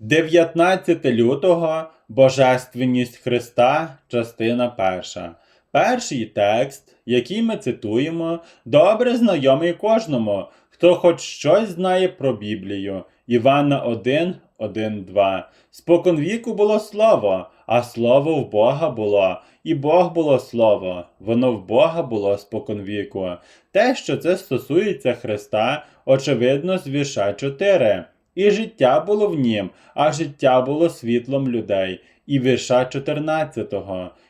19 лютого Божественність Христа, частина перша. Перший текст, який ми цитуємо, добре знайомий кожному, хто хоч щось знає про Біблію. Івана 1, 1, 2. Споконвіку було слово, а слово в Бога було, і Бог було слово, воно в Бога було споконвіку. Те, що це стосується Христа, очевидно, з вірша 4. І життя було в нім, а життя було світлом людей. І вірша 14.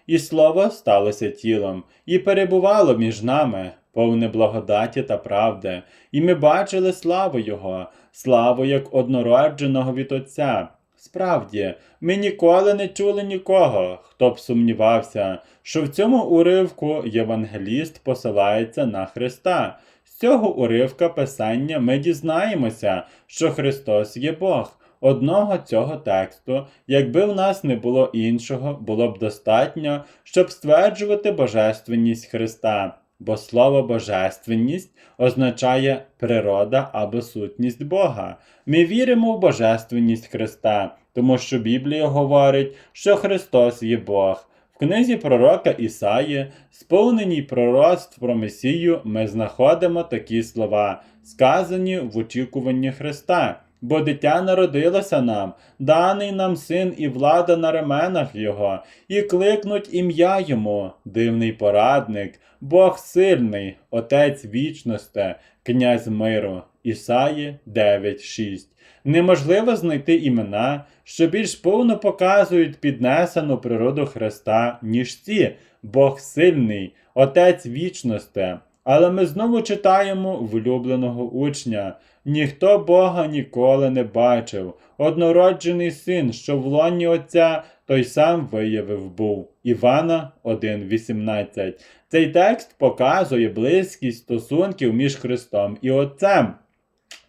І слово сталося тілом, і перебувало між нами, повне благодаті та правди, і ми бачили славу Його, славу як однородженого від Отця. Справді, ми ніколи не чули нікого, хто б сумнівався, що в цьому уривку євангеліст посилається на Христа. З цього уривка Писання ми дізнаємося, що Христос є Бог. Одного цього тексту, якби в нас не було іншого, було б достатньо, щоб стверджувати божественність Христа, бо слово божественність означає природа або сутність Бога. Ми віримо в божественність Христа, тому що Біблія говорить, що Христос є Бог. Книзі пророка Ісаї, сповненій пророцтв про Месію, ми знаходимо такі слова, сказані в очікуванні Христа. Бо дитя народилося нам, даний нам син і влада на ременах його, і кликнуть ім'я йому, дивний порадник, Бог сильний, Отець вічності, князь миру. Ісаї 9.6. Неможливо знайти імена, що більш повно показують піднесену природу Христа, ніж ці Бог сильний, Отець вічності. Але ми знову читаємо влюбленого учня. Ніхто Бога ніколи не бачив. Однороджений син, що в лоні Отця, той сам виявив був. Івана 1.18. Цей текст показує близькість стосунків між Христом і Отцем.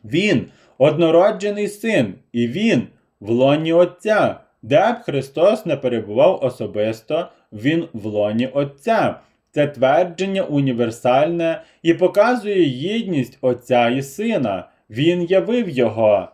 Він однороджений син, і він в лоні Отця. Де б Христос не перебував особисто, Він в лоні Отця. Це твердження універсальне і показує єдність Отця і Сина. Він явив його.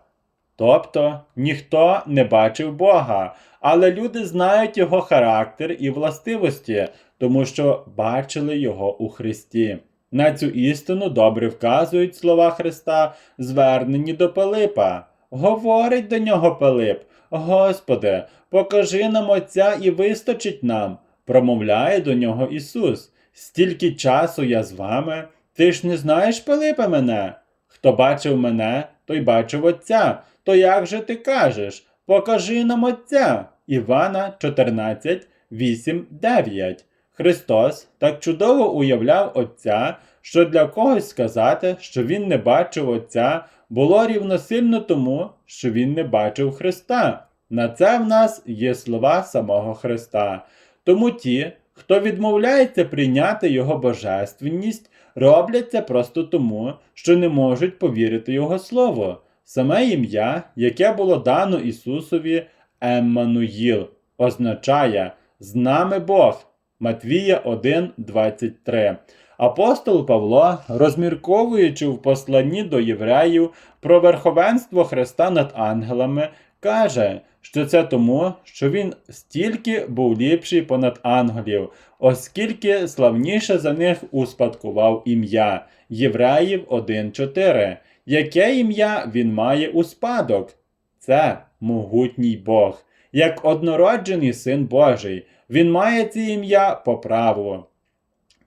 Тобто ніхто не бачив Бога, але люди знають його характер і властивості, тому що бачили його у Христі. На цю істину добре вказують слова Христа, звернені до Пилипа. Говорить до нього Пилип: Господи, покажи нам Отця і вистачить нам, промовляє до нього Ісус. Стільки часу я з вами, ти ж не знаєш, Пилипе, мене? Хто бачив мене, той бачив Отця. То як же ти кажеш? Покажи нам Отця. Івана 14, 8, 9. Христос так чудово уявляв Отця, що для когось сказати, що Він не бачив Отця, було рівносильно тому, що Він не бачив Христа. На це в нас є слова самого Христа. Тому ті, хто відмовляється прийняти Його божественність, роблять це просто тому, що не можуть повірити Його Слово. Саме ім'я, яке було дано Ісусові Еммануїл, означає з нами Бог. Матвія 1,23. Апостол Павло, розмірковуючи в посланні до євреїв про верховенство Христа над ангелами, каже, що це тому, що він стільки був ліпший понад ангелів, оскільки славніше за них успадкував ім'я Євреїв 1,4. Яке ім'я він має у спадок? Це могутній Бог, як однороджений син Божий. Він має це ім'я по праву.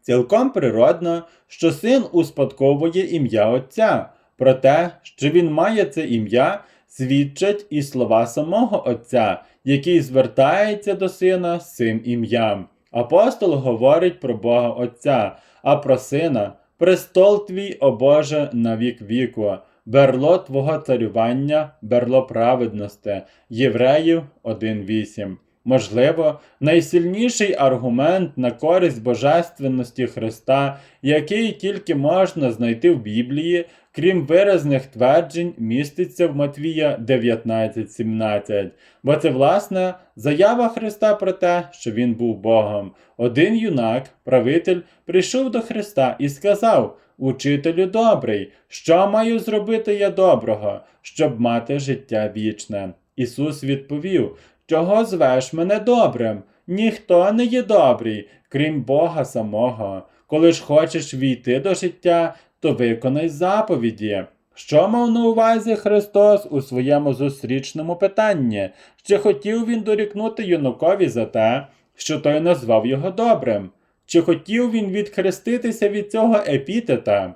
Цілком природно, що син успадковує ім'я Отця. Про те, що він має це ім'я, свідчать і слова самого Отця, який звертається до сина з цим ім'ям. Апостол говорить про Бога Отця, а про сина престол твій, о Боже, на вік віку, берло Твого царювання, берло праведності. Євреїв 1.8. Можливо, найсильніший аргумент на користь божественності Христа, який тільки можна знайти в Біблії, крім виразних тверджень, міститься в Матвія 19.17. Бо це, власне, заява Христа про те, що Він був Богом. Один юнак, правитель, прийшов до Христа і сказав: Учителю добрий, що маю зробити я доброго, щоб мати життя вічне? Ісус відповів: Чого звеш мене добрим? Ніхто не є добрий, крім Бога самого. Коли ж хочеш війти до життя, то виконай заповіді. Що мав на увазі Христос у своєму зустрічному питанні? Чи хотів він дорікнути юнакові за те, що той назвав його добрим? Чи хотів він відхреститися від цього епітета?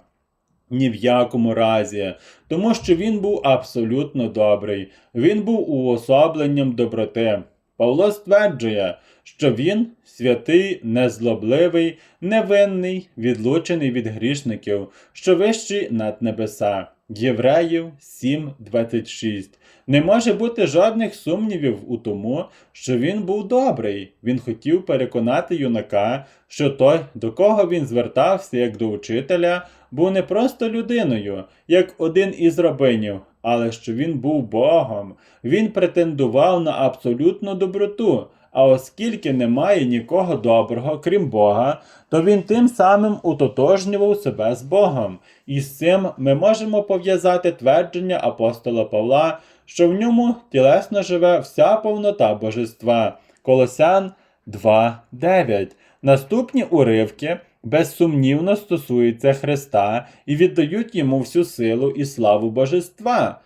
Ні в якому разі, тому що він був абсолютно добрий, він був уособленням доброти. Павло стверджує, що він святий, незлобливий, невинний, відлучений від грішників, що вищий над небеса. Євреїв 7.26. Не може бути жодних сумнівів у тому, що він був добрий. Він хотів переконати юнака, що той, до кого він звертався як до учителя, був не просто людиною, як один із рабинів, але що він був Богом. Він претендував на абсолютну доброту. А оскільки немає нікого доброго, крім Бога, то він тим самим утотожнював себе з Богом. І з цим ми можемо пов'язати твердження апостола Павла, що в ньому тілесно живе вся повнота божества. Колосян 2.9. Наступні уривки безсумнівно стосуються Христа і віддають йому всю силу і славу божества.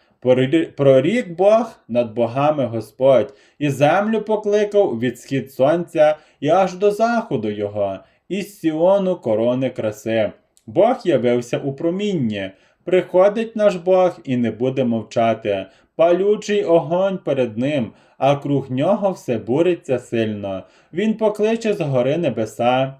Прорік Бог над богами Господь, і землю покликав від схід сонця і аж до заходу його, із Сіону корони краси. Бог явився у промінні. Приходить наш Бог і не буде мовчати. Палючий огонь перед ним, а круг нього все буриться сильно. Він покличе з гори небеса.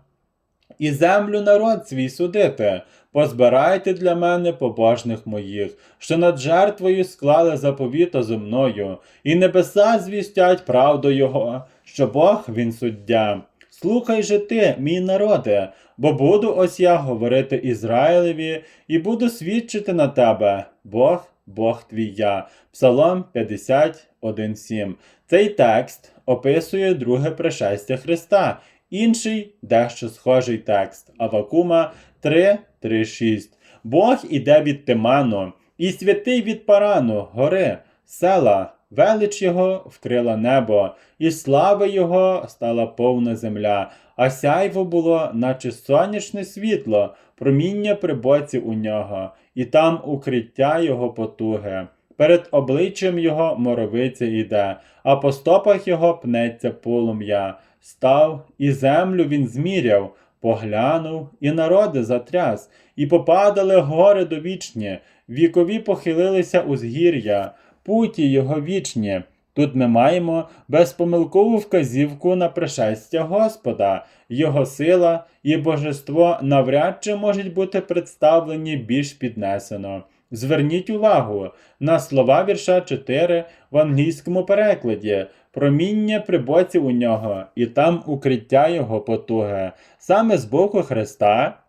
І землю народ свій судити. Позбирайте для мене побожних моїх, що над жертвою склали заповіта зо мною, і небеса звістять правду Його, що Бог він суддя. Слухай же ти, мій народе, бо буду ось я говорити Ізраїлеві, і буду свідчити на тебе, Бог, Бог твій я. Псалом 51.7. Цей текст описує друге пришестя Христа. Інший дещо схожий текст Авакума 3.3.6. Бог іде від Тиману, і святий від Парану, гори, села, велич його вкрила небо, і слава його стала повна земля, а сяйво було, наче сонячне світло, проміння при боці у нього, і там укриття його потуги. Перед обличчям його моровиця іде, а по стопах його пнеться полум'я. Став і землю він зміряв, поглянув, і народи затряс, і попадали гори довічні, вікові похилилися узгір'я, путі його вічні. Тут ми маємо безпомилкову вказівку на пришестя Господа, Його сила і божество навряд чи можуть бути представлені більш піднесено. Зверніть увагу на слова вірша 4 в англійському перекладі. Проміння при боці у нього, і там укриття його потуги. Саме з боку Христа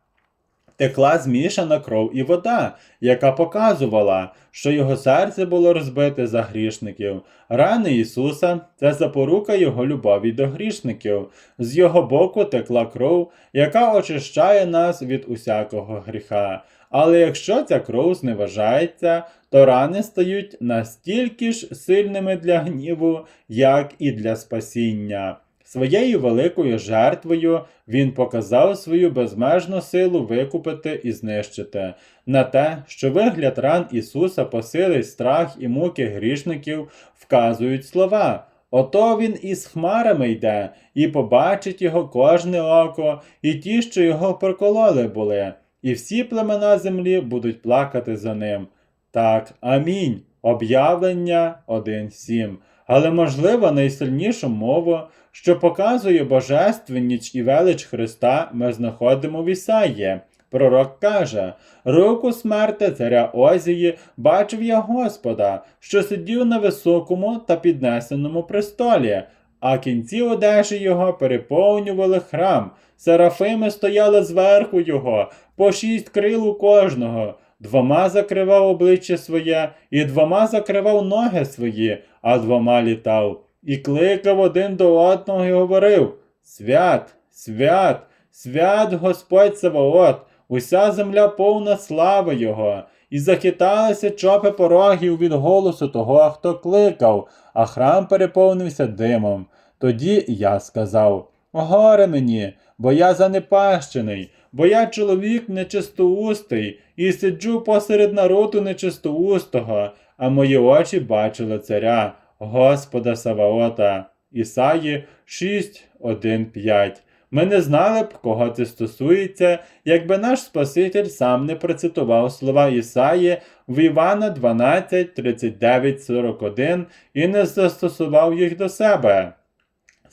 текла змішана кров і вода, яка показувала, що його серце було розбите за грішників. Рани Ісуса це запорука Його любові до грішників. З його боку текла кров, яка очищає нас від усякого гріха. Але якщо ця кров зневажається, то рани стають настільки ж сильними для гніву, як і для спасіння. Своєю великою жертвою він показав свою безмежну силу викупити і знищити. На те, що вигляд ран Ісуса посилить страх і муки грішників, вказують слова. Ото він із хмарами йде, і побачить його кожне око, і ті, що його прокололи були, і всі племена землі будуть плакати за ним. Так, амінь. Об'явлення 1.7. Але, можливо, найсильнішу мову, що показує божественність і велич Христа, ми знаходимо в Ісаї. Пророк каже: Руку смерти царя Озії бачив я Господа, що сидів на високому та піднесеному престолі, а кінці одежі його переповнювали храм. Серафими стояли зверху його, по шість крил у кожного. Двома закривав обличчя своє, і двома закривав ноги свої, а двома літав. І кликав один до одного і говорив: Свят, свят, свят Господь Саваот, уся земля повна слави Його. і захиталися чопи порогів від голосу того, хто кликав, а храм переповнився димом. Тоді я сказав: Горе мені, бо я занепащений, бо я чоловік нечистоустий, і сиджу посеред народу нечистоустого, а мої очі бачили царя, Господа Саваота. Ісаї 6, 1, 5. Ми не знали б, кого це стосується, якби наш Спаситель сам не процитував слова Ісаї в Івана 12, 39, 41 і не застосував їх до себе.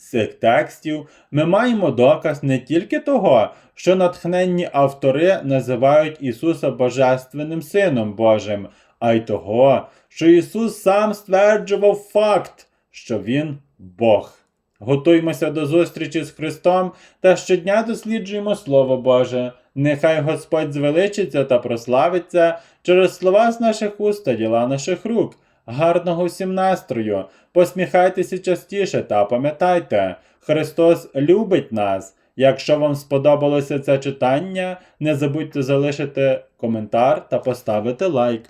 З цих текстів ми маємо доказ не тільки того, що натхненні автори називають Ісуса Божественним Сином Божим, а й того, що Ісус сам стверджував факт, що Він Бог. Готуймося до зустрічі з Христом та щодня досліджуємо Слово Боже. Нехай Господь звеличиться та прославиться через слова з наших уст та діла наших рук. Гарного всім настрою! Посміхайтеся частіше та пам'ятайте, Христос любить нас. Якщо вам сподобалося це читання, не забудьте залишити коментар та поставити лайк.